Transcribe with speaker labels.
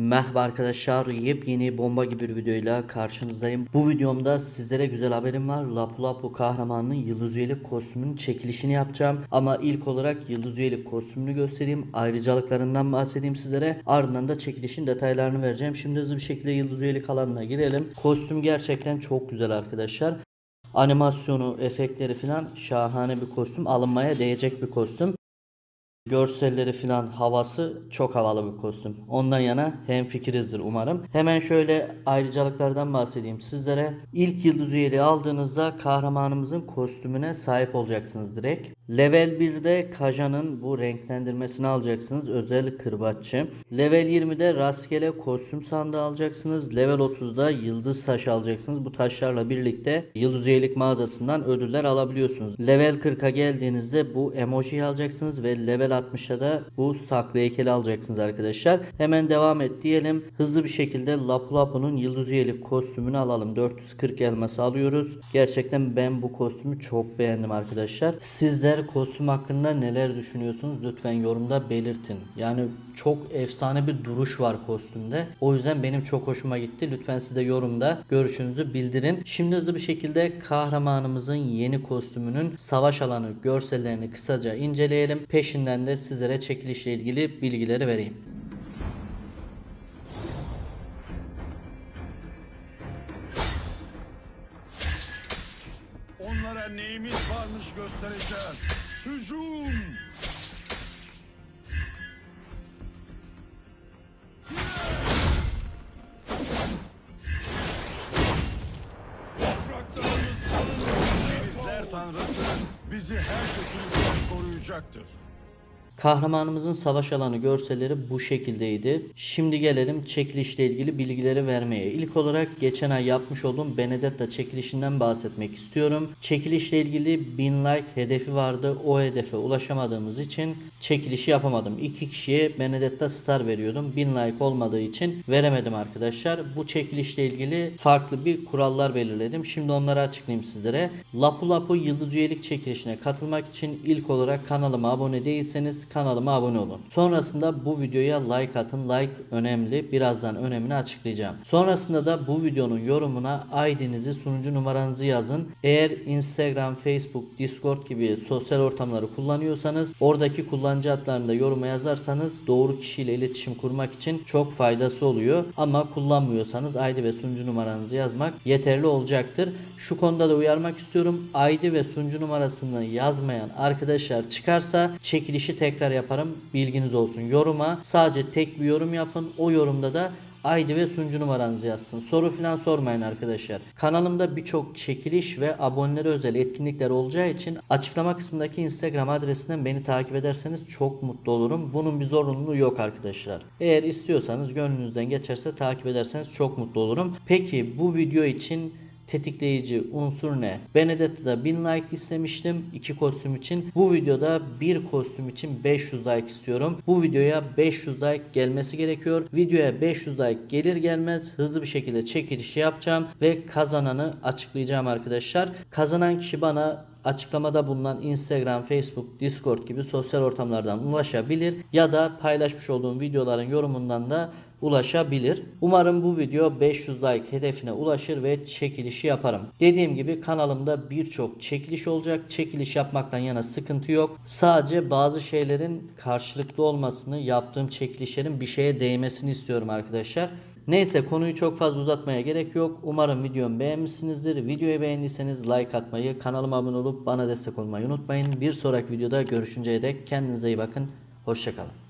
Speaker 1: Merhaba arkadaşlar yepyeni bomba gibi bir videoyla karşınızdayım. Bu videomda sizlere güzel haberim var. Lapu Lapu kahramanının yıldız üyelik kostümünün çekilişini yapacağım. Ama ilk olarak yıldız üyelik kostümünü göstereyim. Ayrıcalıklarından bahsedeyim sizlere. Ardından da çekilişin detaylarını vereceğim. Şimdi hızlı bir şekilde yıldız üyelik alanına girelim. Kostüm gerçekten çok güzel arkadaşlar. Animasyonu, efektleri falan şahane bir kostüm. Alınmaya değecek bir kostüm. Görselleri filan havası çok havalı bir kostüm. Ondan yana hem fikirizdir umarım. Hemen şöyle ayrıcalıklardan bahsedeyim sizlere. İlk yıldız üyeliği aldığınızda kahramanımızın kostümüne sahip olacaksınız direkt. Level 1'de Kaja'nın bu renklendirmesini alacaksınız. Özel kırbaççı. Level 20'de rastgele kostüm sandığı alacaksınız. Level 30'da yıldız taşı alacaksınız. Bu taşlarla birlikte yıldız üyelik mağazasından ödüller alabiliyorsunuz. Level 40'a geldiğinizde bu emojiyi alacaksınız ve level 60'da da bu saklı heykeli alacaksınız arkadaşlar. Hemen devam et diyelim. Hızlı bir şekilde Lapu Lapu'nun yıldız üyelik kostümünü alalım. 440 elması alıyoruz. Gerçekten ben bu kostümü çok beğendim arkadaşlar. Sizler kostüm hakkında neler düşünüyorsunuz? Lütfen yorumda belirtin. Yani çok efsane bir duruş var kostümde. O yüzden benim çok hoşuma gitti. Lütfen siz de yorumda görüşünüzü bildirin. Şimdi hızlı bir şekilde kahramanımızın yeni kostümünün savaş alanı görsellerini kısaca inceleyelim. Peşinden de sizlere çekilişle ilgili bilgileri vereyim.
Speaker 2: Onlara neyimiz varmış göstereceğiz. Hücum! Denizler tanrısı bizi her şekilde koruyacaktır.
Speaker 1: Kahramanımızın savaş alanı görselleri bu şekildeydi. Şimdi gelelim çekilişle ilgili bilgileri vermeye. İlk olarak geçen ay yapmış olduğum Benedetta çekilişinden bahsetmek istiyorum. Çekilişle ilgili 1000 like hedefi vardı. O hedefe ulaşamadığımız için çekilişi yapamadım. İki kişiye Benedetta Star veriyordum. 1000 like olmadığı için veremedim arkadaşlar. Bu çekilişle ilgili farklı bir kurallar belirledim. Şimdi onları açıklayayım sizlere. Lapu Lapu yıldız üyelik çekilişine katılmak için ilk olarak kanalıma abone değilseniz kanalıma abone olun. Sonrasında bu videoya like atın. Like önemli. Birazdan önemini açıklayacağım. Sonrasında da bu videonun yorumuna ID'nizi, sunucu numaranızı yazın. Eğer Instagram, Facebook, Discord gibi sosyal ortamları kullanıyorsanız oradaki kullanıcı adlarını da yoruma yazarsanız doğru kişiyle iletişim kurmak için çok faydası oluyor. Ama kullanmıyorsanız ID ve sunucu numaranızı yazmak yeterli olacaktır. Şu konuda da uyarmak istiyorum. ID ve sunucu numarasını yazmayan arkadaşlar çıkarsa çekilişi tekrar yaparım. Bilginiz olsun. Yoruma sadece tek bir yorum yapın. O yorumda da ID ve sunucu numaranızı yazsın. Soru falan sormayın arkadaşlar. Kanalımda birçok çekiliş ve abonelere özel etkinlikler olacağı için açıklama kısmındaki Instagram adresinden beni takip ederseniz çok mutlu olurum. Bunun bir zorunluluğu yok arkadaşlar. Eğer istiyorsanız gönlünüzden geçerse takip ederseniz çok mutlu olurum. Peki bu video için tetikleyici unsur ne? Benedetta'da 1000 like istemiştim iki kostüm için. Bu videoda bir kostüm için 500 like istiyorum. Bu videoya 500 like gelmesi gerekiyor. Videoya 500 like gelir gelmez hızlı bir şekilde çekilişi yapacağım ve kazananı açıklayacağım arkadaşlar. Kazanan kişi bana açıklamada bulunan Instagram, Facebook, Discord gibi sosyal ortamlardan ulaşabilir ya da paylaşmış olduğum videoların yorumundan da ulaşabilir. Umarım bu video 500 like hedefine ulaşır ve çekilişi yaparım. Dediğim gibi kanalımda birçok çekiliş olacak. Çekiliş yapmaktan yana sıkıntı yok. Sadece bazı şeylerin karşılıklı olmasını, yaptığım çekilişlerin bir şeye değmesini istiyorum arkadaşlar. Neyse konuyu çok fazla uzatmaya gerek yok. Umarım videomu beğenmişsinizdir. Videoyu beğendiyseniz like atmayı, kanalıma abone olup bana destek olmayı unutmayın. Bir sonraki videoda görüşünceye dek kendinize iyi bakın. Hoşçakalın.